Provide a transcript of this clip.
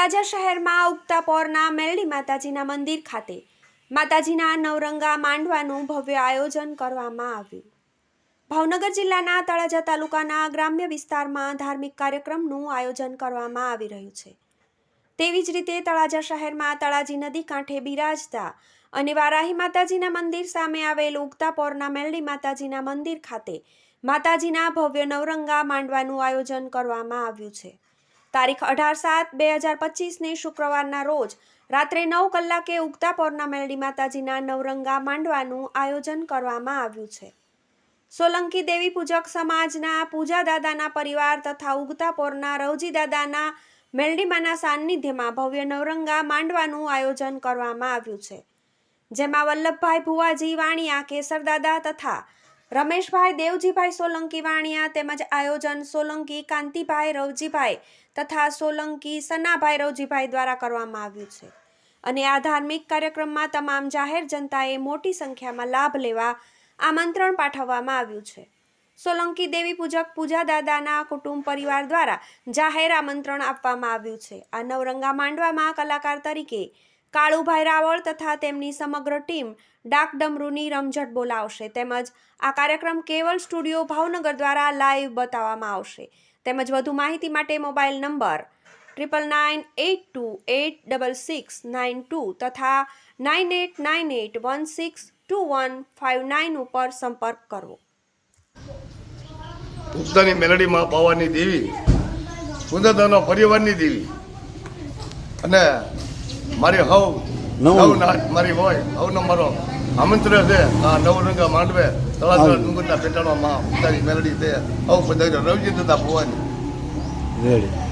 તળાજા શહેરમાં ઉગતા પોરના મેલડી માતાજીના મંદિર ખાતે માતાજીના નવરંગા માંડવાનું ભવ્ય આયોજન કરવામાં આવ્યું. ભાવનગર જિલ્લાના તળાજા તાલુકાના ગ્રામ્ય વિસ્તારમાં ધાર્મિક કાર્યક્રમનું આયોજન કરવામાં આવી રહ્યું છે. તેવી જ રીતે તળાજા શહેરમાં તળાજી નદી કાંઠે બિરાજતા અને વારાહી માતાજીના મંદિર સામે આવેલ ઉગતા પોરના મેલડી માતાજીના મંદિર ખાતે માતાજીના ભવ્ય નવરંગા માંડવાનું આયોજન કરવામાં આવ્યું છે. તારીખ અઢાર સાત બે હજાર પચીસને શુક્રવારના રોજ રાત્રે નવ કલાકે ઉગતા પોરના મેલડી માતાજીના નવરંગા માંડવાનું આયોજન કરવામાં આવ્યું છે. સોલંકી દેવી પૂજક સમાજના પૂજા દાદાના પરિવાર તથા ઉગતા પોરના રવજી દાદાના મેલડીમાના સાનિધ્યમાં ભવ્ય નવરંગા માંડવાનું આયોજન કરવામાં આવ્યું છે. જેમાં વલ્લભભાઈ ભુવાજી, વાણિયા કેસર દાદા તથા રમેશભાઈ, દેવજીભાઈ સોલંકી વાણિયા તેમજ આયોજન સોલંકી કાંતિભાઈ રવજીભાઈ તથા સોલંકી સનાભાઈ રવજીભાઈ દ્વારા કરવામાં આવ્યું છે. અને આ ધાર્મિક કાર્યક્રમમાં તમામ જાહેર જનતાએ મોટી સંખ્યામાં લાભ લેવા આમંત્રણ પાઠવવામાં આવ્યું છે. સોલંકી દેવી પૂજક પૂજા દાદાના કુટુંબ પરિવાર દ્વારા જાહેર આમંત્રણ આપવામાં આવ્યું છે. આ નવરંગા માંડવામાં કલાકાર તરીકે કાળુભાઈ રાવળ તથા તેમની સમગ્ર ટીમ ડાકડમરૂની રમઝટ બોલાવશે તેમજ આ કાર્યક્રમ કેવલ સ્ટુડિયો ભાવનગર દ્વારા લાઈવ બતાવવામાં આવશે. તેમજ વધુ માહિતી માટે mobile number triple nine eight two eight double six nine two તથા nine eight nine eight one six two one five nine ઉપર સંપર્ક કરવો. ઉગતાની મેલડીમાં પાવાની દેવી કુંદરદાનો પરિવારની દેવી અને મારી હવ નવ. નાટ મારી હોય હવ મારો આમંત્રણ છે. આ નવરંગા માંડવે તળાજા ડુંગરના પેટાળમાં માં ઉતારી મેલડી છે. હવ બધા રવજી દાદા ભવાની. રેડી.